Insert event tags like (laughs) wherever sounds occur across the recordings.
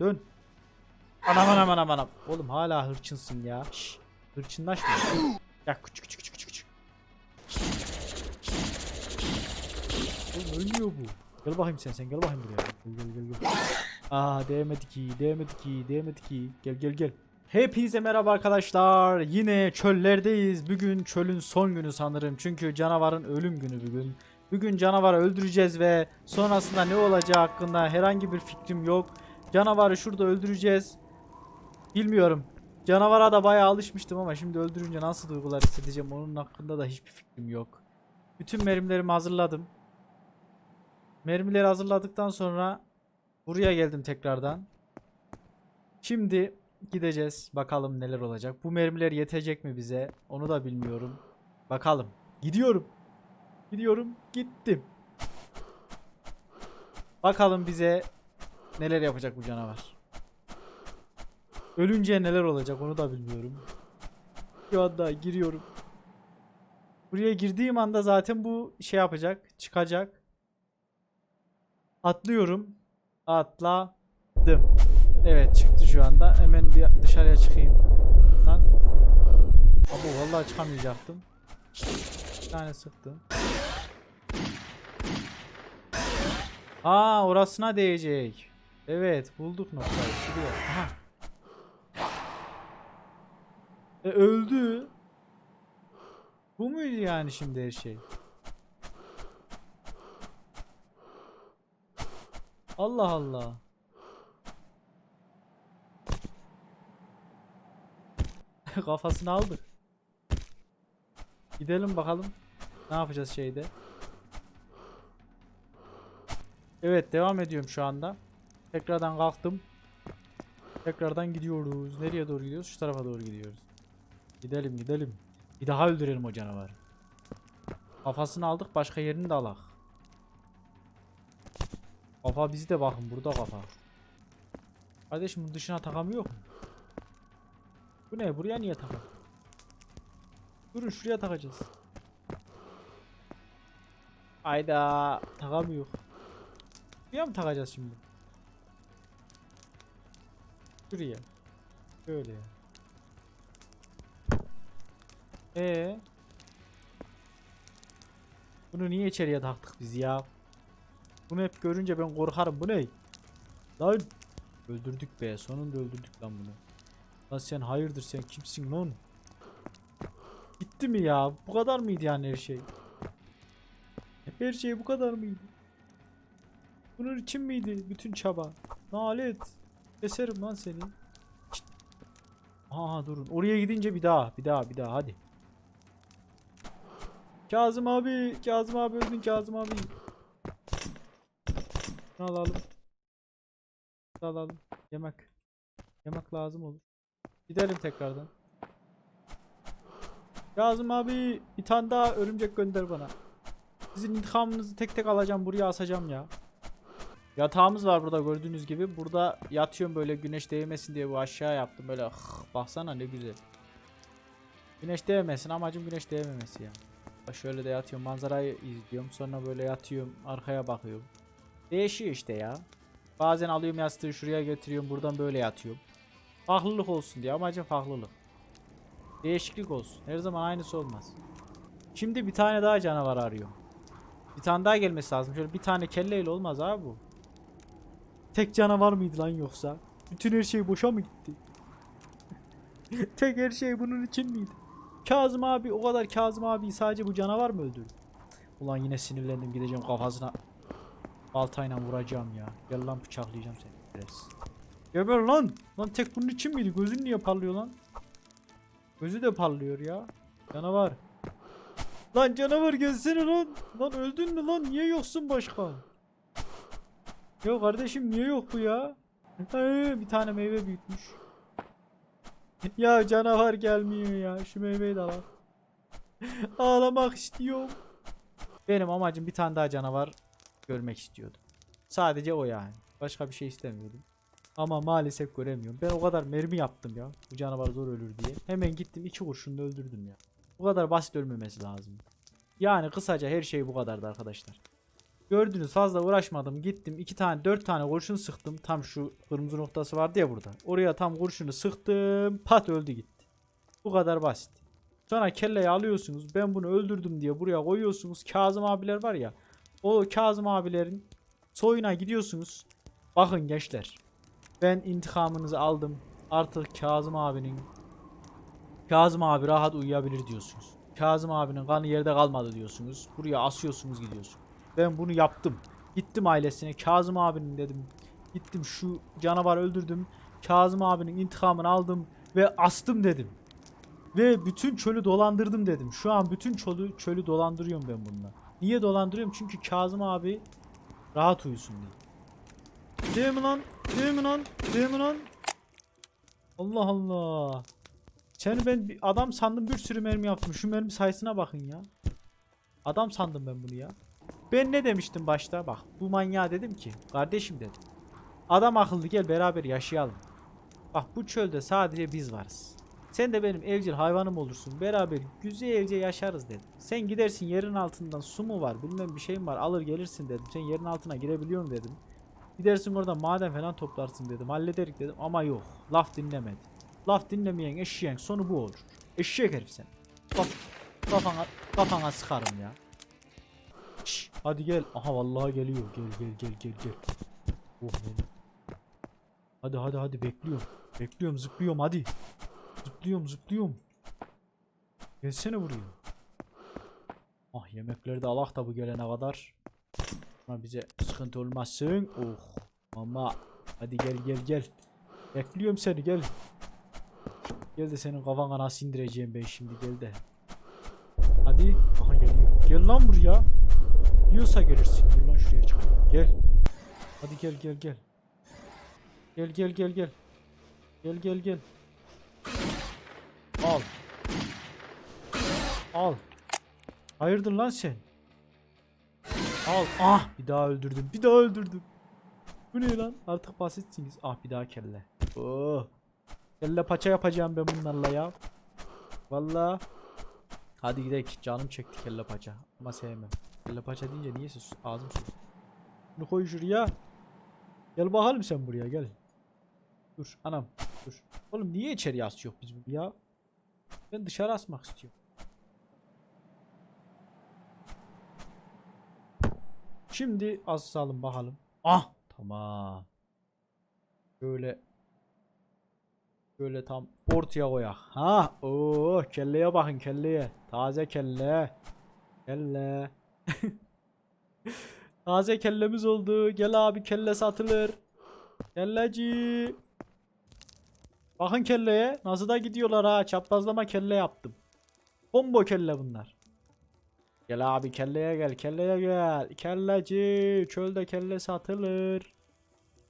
Dön. Anam anam anam anam. Oğlum hala hırçınsın ya. Şş. Hırçınlaşma. Ya küçük küçük küçük küçük. Oğlum ölmüyor bu. Gel bakayım sen sen gel bakayım buraya. Gel gel gel gel. Aa değmedi ki değmedi ki değmedi ki. Gel gel gel. Hepinize merhaba arkadaşlar. Yine çöllerdeyiz. Bugün çölün son günü sanırım. Çünkü canavarın ölüm günü bugün. Bugün canavarı öldüreceğiz ve sonrasında ne olacağı hakkında herhangi bir fikrim yok. Canavarı şurada öldüreceğiz. Bilmiyorum. Canavara da bayağı alışmıştım ama şimdi öldürünce nasıl duygular hissedeceğim onun hakkında da hiçbir fikrim yok. Bütün mermilerimi hazırladım. Mermileri hazırladıktan sonra buraya geldim tekrardan. Şimdi gideceğiz. Bakalım neler olacak. Bu mermiler yetecek mi bize? Onu da bilmiyorum. Bakalım. Gidiyorum. Gidiyorum. Gittim. Bakalım bize neler yapacak bu canavar. Ölünce neler olacak onu da bilmiyorum. Şu anda giriyorum. Buraya girdiğim anda zaten bu şey yapacak. Çıkacak. Atlıyorum. Atladım. Evet çıktı şu anda. Hemen bir dışarıya çıkayım. Lan. Abo vallahi çıkamayacaktım. Bir tane sıktım. Aa orasına değecek. Evet bulduk noktayı. Şuraya. Aha. E öldü. Bu muydu yani şimdi her şey? Allah Allah. (laughs) Kafasını aldık. Gidelim bakalım. Ne yapacağız şeyde? Evet devam ediyorum şu anda. Tekrardan kalktım. Tekrardan gidiyoruz. Nereye doğru gidiyoruz? Şu tarafa doğru gidiyoruz. Gidelim gidelim. Bir daha öldürelim o canavarı. Kafasını aldık başka yerini de alak. Kafa bizi de bakın burada kafa. Kardeşim bunun dışına takamıyor mu? Bu ne? Buraya niye takar? Durun şuraya takacağız. Ayda takamıyor. Buraya mı takacağız şimdi? Şuraya. Şöyle. Ee. Bunu niye içeriye taktık biz ya? Bunu hep görünce ben korkarım. Bu ne? Lan öldürdük be. Sonunda öldürdük lan bunu. Lan sen hayırdır sen kimsin lan? Gitti mi ya? Bu kadar mıydı yani her şey? Her şey bu kadar mıydı? Bunun için miydi bütün çaba? Nalet. Keserim lan seni. Aa durun. Oraya gidince bir daha, bir daha, bir daha hadi. Kazım abi, Kazım abi öldün Kazım abi. Şunu alalım. Şunu alalım. Yemek. Yemek lazım olur. Gidelim tekrardan. Kazım abi bir tane daha örümcek gönder bana. Sizin intikamınızı tek tek alacağım buraya asacağım ya. Yatağımız var burada gördüğünüz gibi. Burada yatıyorum böyle güneş değmesin diye bu aşağı yaptım böyle. hıh, baksana ne güzel. Güneş değmesin amacım güneş değmemesi ya. Bak Şöyle de yatıyorum manzarayı izliyorum. Sonra böyle yatıyorum arkaya bakıyorum. Değişiyor işte ya. Bazen alıyorum yastığı şuraya getiriyorum buradan böyle yatıyorum. Farklılık olsun diye amacım farklılık. Değişiklik olsun. Her zaman aynısı olmaz. Şimdi bir tane daha canavar arıyorum. Bir tane daha gelmesi lazım. Şöyle bir tane kelleyle olmaz abi bu. Tek canavar mıydı lan yoksa? Bütün her şey boşa mı gitti? (laughs) Tek her şey bunun için miydi? Kazım abi o kadar Kazım abi sadece bu canavar mı öldürdü? Ulan yine sinirlendim gideceğim kafasına baltayla vuracağım ya. Gel lan bıçaklayacağım seni. Biraz. Geber lan. Lan tek bunun için miydi? Gözün niye parlıyor lan? Gözü de parlıyor ya. Canavar. Lan canavar gelsene lan. Lan öldün mü lan? Niye yoksun başka? Ya kardeşim niye yok bu ya? Ee, bir tane meyve büyütmüş. ya canavar gelmiyor ya. Şu meyveyi de al. (laughs) Ağlamak istiyorum. Benim amacım bir tane daha canavar görmek istiyordum. Sadece o yani. Başka bir şey istemiyordum. Ama maalesef göremiyorum. Ben o kadar mermi yaptım ya. Bu canavar zor ölür diye. Hemen gittim iki kurşunla öldürdüm ya. Bu kadar basit ölmemesi lazım. Yani kısaca her şey bu kadardı arkadaşlar. Gördünüz fazla uğraşmadım. Gittim iki tane dört tane kurşun sıktım. Tam şu kırmızı noktası vardı ya burada. Oraya tam kurşunu sıktım. Pat öldü gitti. Bu kadar basit. Sonra kelleyi alıyorsunuz. Ben bunu öldürdüm diye buraya koyuyorsunuz. Kazım abiler var ya. O Kazım abilerin soyuna gidiyorsunuz. Bakın gençler. Ben intikamınızı aldım. Artık Kazım abinin Kazım abi rahat uyuyabilir diyorsunuz. Kazım abinin kanı yerde kalmadı diyorsunuz. Buraya asıyorsunuz gidiyorsunuz. Ben bunu yaptım. Gittim ailesine Kazım abinin dedim. Gittim şu canavar öldürdüm. Kazım abinin intikamını aldım ve astım dedim. Ve bütün çölü dolandırdım dedim. Şu an bütün çölü, çölü dolandırıyorum ben bununla. Niye dolandırıyorum? Çünkü Kazım abi rahat uyusun diye. Değil mi lan? Değil mi lan? Değil mi lan? Allah Allah. Seni ben bir adam sandım bir sürü mermi yaptım. Şu mermi sayısına bakın ya. Adam sandım ben bunu ya. Ben ne demiştim başta? Bak bu manyağa dedim ki. Kardeşim dedim. Adam akıllı gel beraber yaşayalım. Bak bu çölde sadece biz varız. Sen de benim evcil hayvanım olursun. Beraber güzelce yaşarız dedim. Sen gidersin yerin altından su mu var bilmem bir şey mi var alır gelirsin dedim. Sen yerin altına girebiliyorum dedim. Gidersin orada maden falan toplarsın dedim. Hallederik dedim ama yok. Laf dinlemedi. Laf dinlemeyen eşeğin sonu bu olur. Eşek herif sen. Kaf kafana, kafana sıkarım ya. Hadi gel. Aha vallahi geliyor. Gel gel gel gel gel. Oh be. Hadi hadi hadi bekliyorum. Bekliyorum zıplıyorum hadi. Zıplıyorum zıplıyorum. Gelsene buraya. Ah yemekleri de alak da bu gelene kadar. Ama bize sıkıntı olmasın. Oh. Ama hadi gel gel gel. Bekliyorum seni gel. Gel de senin kafana nasıl indireceğim ben şimdi gel de. Hadi. Aha geliyor. Gel lan buraya. Yiyorsa gelirsin. Gel lan şuraya çık. Gel. Hadi gel gel gel. Gel gel gel gel. Gel gel gel. Al. Al. Hayırdır lan sen? Al. Ah bir daha öldürdüm. Bir daha öldürdüm. Bu ne lan? Artık basitsiniz. Ah bir daha kelle. Oh. Kelle paça yapacağım ben bunlarla ya. Valla. Hadi gidelim. Canım çekti kelle paça. Ama sevmem. Kelle paça deyince niye sus? Ağzım sus. Bunu koy şuraya. Gel bakalım sen buraya gel. Dur anam dur. Oğlum niye içeri asıyor biz bunu ya? Ben dışarı asmak istiyorum. Şimdi asalım bakalım. Ah tamam. Şöyle Şöyle tam ortaya koyak. Ha, oo kelleye bakın kelleye. Taze kelle. Kelle. (laughs) Taze kellemiz oldu. Gel abi kelle satılır. Kelleci. Bakın kelleye. Nasıl da gidiyorlar ha. Çaprazlama kelle yaptım. Combo kelle bunlar. Gel abi kelleye gel. Kelleye gel. Kelleci. Çölde kelle satılır.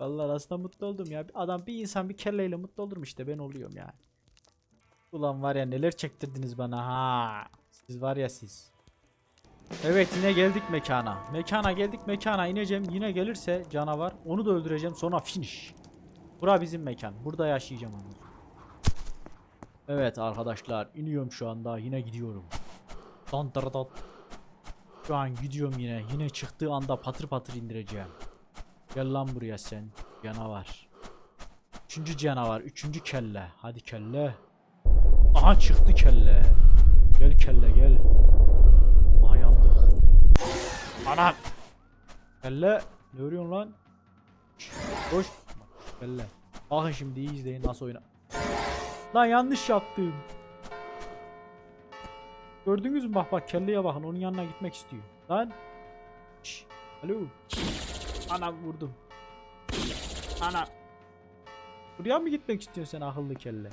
Vallahi aslında mutlu oldum ya. Adam bir insan bir kelleyle mutlu olur mu işte ben oluyorum yani. Ulan var ya neler çektirdiniz bana ha. Siz var ya siz. Evet yine geldik mekana. Mekana geldik mekana ineceğim. Yine gelirse canavar onu da öldüreceğim sonra finish. Bura bizim mekan. Burada yaşayacağım onu. Evet arkadaşlar iniyorum şu anda yine gidiyorum. Dan tar dat. Şu an gidiyorum yine. Yine çıktığı anda patır patır indireceğim. Gel lan buraya sen. Canavar. Üçüncü canavar. Üçüncü kelle. Hadi kelle. Aha çıktı kelle. Gel kelle gel. Anam. Kelle. Ne örüyorsun lan? Koş. Kelle. Bakın şimdi iyi izleyin nasıl oyna. Lan yanlış yaptım. Gördünüz mü bak bak kelleye bakın onun yanına gitmek istiyor. Lan. Şşş. Alo. Ana vurdum. Ana. Buraya mı gitmek istiyorsun sen akıllı kelle?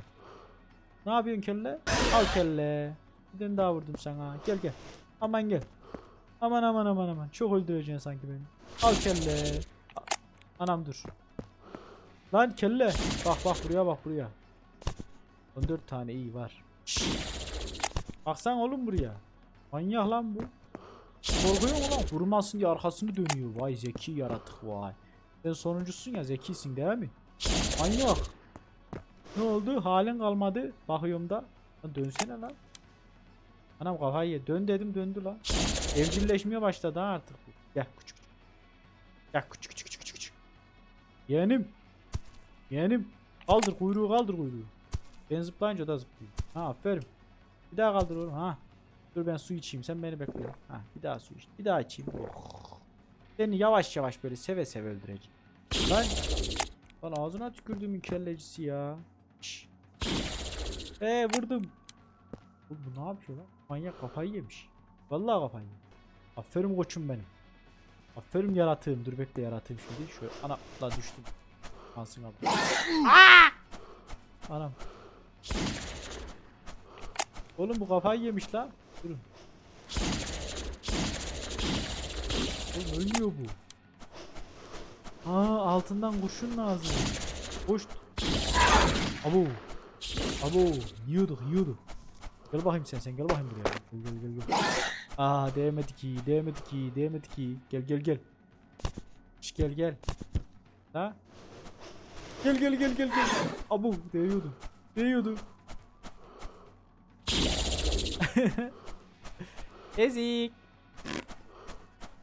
Ne yapıyorsun kelle? Al kelle. Bir daha vurdum sana. Gel gel. Aman gel. Aman aman aman aman. Çok öldüreceksin sanki beni. Al kelle. Anam dur. Lan kelle. Bak bak buraya bak buraya. 14 tane iyi var. Baksan oğlum buraya. Manyak lan bu. Korkuyor mu lan? Vurmasın diye arkasını dönüyor. Vay zeki yaratık vay. Sen sonuncusun ya zekisin değil mi? Manyak. Ne oldu? Halin kalmadı. Bakıyorum da. Lan dönsene lan. Anam kafayı ye. Dön dedim döndü lan. Evcilleşmeye başladı ha artık. Gel küçük. Ya küçük küçük küçük küçük. Yeğenim. Yeğenim. Kaldır kuyruğu kaldır kuyruğu. Ben zıplayınca o da zıplıyor. Ha aferin. Bir daha kaldır oğlum ha. Dur ben su içeyim sen beni bekle. Ha bir daha su iç. Bir daha içeyim. Oh. Seni yavaş yavaş böyle seve seve öldüreceğim. Lan. Lan ağzına tükürdüğümün kellecisi ya. Şşş. Ee vurdum. Oğlum bu ne yapıyor lan? Manyak kafayı yemiş. Vallahi kafayı yemiş. Aferin koçum benim. Aferin yaratığım. Dur bekle yaratığım şimdi. Şöyle ana la düştüm. Ansın abi. Anam. Oğlum bu kafayı yemiş lan. Durun. Oğlum ölmüyor bu. Aa altından kurşun lazım. Boş. Abo. Abo. Yiyorduk yiyorduk. Gel bakayım sen sen gel bakayım buraya. Gel gel gel gel. Aa değmedi ki değmedi ki değmedi ki. Gel gel gel. Şş, gel gel. Ha? Gel gel gel gel gel. Abo değiyordu. Değiyordu. (laughs) Ezik.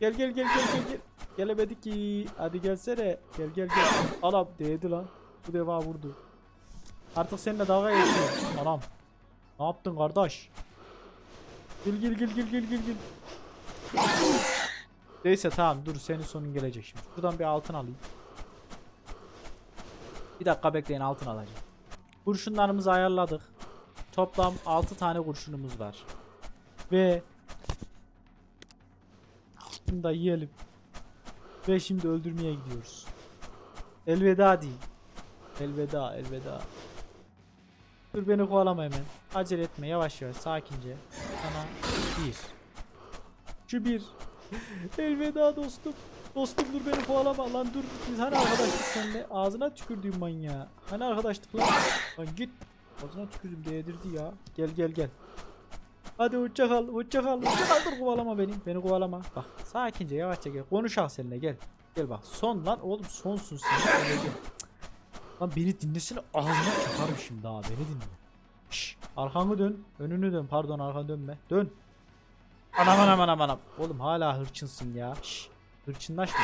Gel gel gel gel gel gel. Gelemedi ki. Hadi gelsene. Gel gel gel. Anam değdi lan. Bu defa vurdu. Artık seninle dalga geçiyor. Anam. Ne yaptın kardeş? Gel gel gel gel gel gel gel. Neyse tamam dur senin sonun gelecek şimdi. Buradan bir altın alayım. Bir dakika bekleyin altın alacağım. Kurşunlarımızı ayarladık. Toplam 6 tane kurşunumuz var. Ve bunu da yiyelim. Ve şimdi öldürmeye gidiyoruz. Elveda değil. Elveda, elveda. Dur beni kovalama hemen. Acele etme, yavaş yavaş, sakince. Sana bir. Şu bir. (laughs) elveda dostum. Dostum dur beni kovalama lan dur. Biz hani arkadaştık seninle. Ağzına tükürdüğüm manyağı. Hani arkadaştık lan. Lan git. Ağzına tükürdüm değdirdi ya. Gel gel gel. Hadi hoşça kal, hoşça kal, hoşça kal. Dur kovalama beni. Beni kovalama. Bak sakince yavaşça gel. Konuşalım seninle gel. Gel bak. Son lan oğlum sonsun sen. Lan beni dinlesene ağzına çakarım şimdi ha beni dinle. Şş, arkanı dön. Önünü dön. Pardon arkanı dönme. Dön. Anam anam anam anam. Oğlum hala hırçınsın ya. Şş, hırçınlaşma.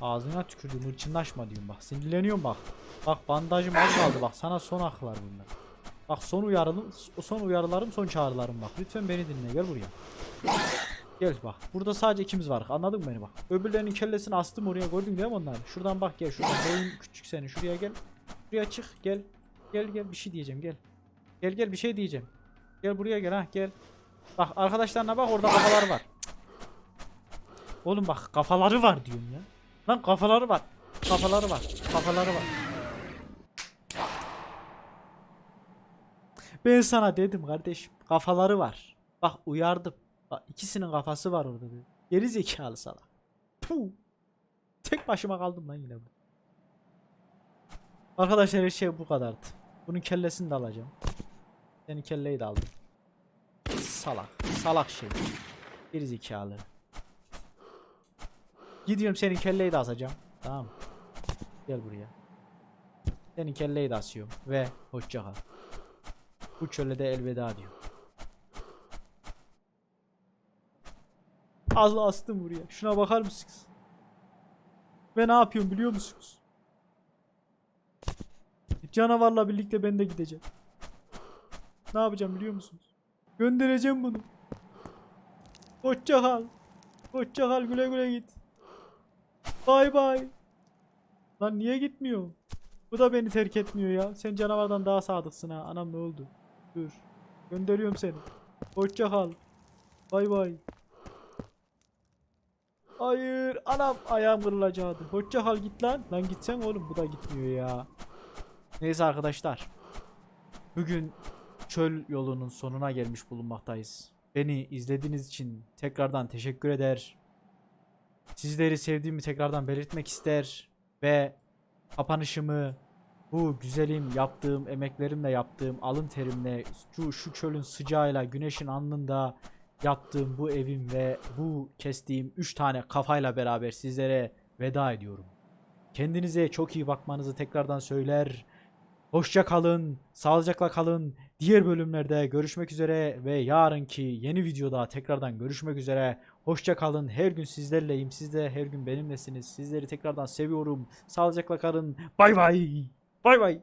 Ağzına tükürdüm hırçınlaşma diyorum bak. Sinirleniyorum bak. Bak bandajım az kaldı bak. Sana son aklar bunlar. Bak son uyarım, son uyarılarım, son çağrılarım bak. Lütfen beni dinle. Gel buraya. Gel bak. Burada sadece ikimiz var. Anladın mı beni bak. Öbürlerinin kellesini astım oraya. Gördün değil mi onları? Şuradan bak gel. Şuradan boyun küçük senin. Şuraya gel. Şuraya çık. Gel. Gel gel bir şey diyeceğim. Gel. Gel gel bir şey diyeceğim. Gel buraya gel ha gel. Bak arkadaşlarına bak orada kafaları var. Cık. Oğlum bak kafaları var diyorum ya. Lan kafaları var. Kafaları var. Kafaları var. Ben sana dedim kardeşim. Kafaları var. Bak uyardım. Bak ikisinin kafası var orada dedim. Geri zekalı sana. Puh. Tek başıma kaldım lan yine bu. Arkadaşlar her şey bu kadardı. Bunun kellesini de alacağım. Senin kelleyi de aldım. Salak. Salak şey. Geri zekalı. Gidiyorum senin kelleyi de asacağım. Tamam? Gel buraya. Senin kelleyi de asıyorum. Ve hoşça kal. Bu çöle de elveda diyor. Azla astım buraya. Şuna bakar mısınız? Ve ne yapıyorum biliyor musunuz? Canavarla birlikte ben de gideceğim. Ne yapacağım biliyor musunuz? Göndereceğim bunu. Hoşça kal. Hoşça kal güle güle git. Bay bay. Lan niye gitmiyor? Bu da beni terk etmiyor ya. Sen canavardan daha sadıksın ha. Anam ne oldu? Dur. Gönderiyorum seni. Hoşça kal. Bay bay. Hayır. Anam ayağım kırılacaktı. Hoşça kal git lan. Lan gitsen oğlum bu da gitmiyor ya. Neyse arkadaşlar. Bugün çöl yolunun sonuna gelmiş bulunmaktayız. Beni izlediğiniz için tekrardan teşekkür eder. Sizleri sevdiğimi tekrardan belirtmek ister ve kapanışımı bu güzelim yaptığım emeklerimle yaptığım alın terimle şu, şu çölün sıcağıyla güneşin alnında yaptığım bu evim ve bu kestiğim 3 tane kafayla beraber sizlere veda ediyorum. Kendinize çok iyi bakmanızı tekrardan söyler. Hoşça kalın, sağlıcakla kalın. Diğer bölümlerde görüşmek üzere ve yarınki yeni videoda tekrardan görüşmek üzere. Hoşça kalın. Her gün sizlerleyim. Siz de her gün benimlesiniz. Sizleri tekrardan seviyorum. Sağlıcakla kalın. Bay bay. Bay bay.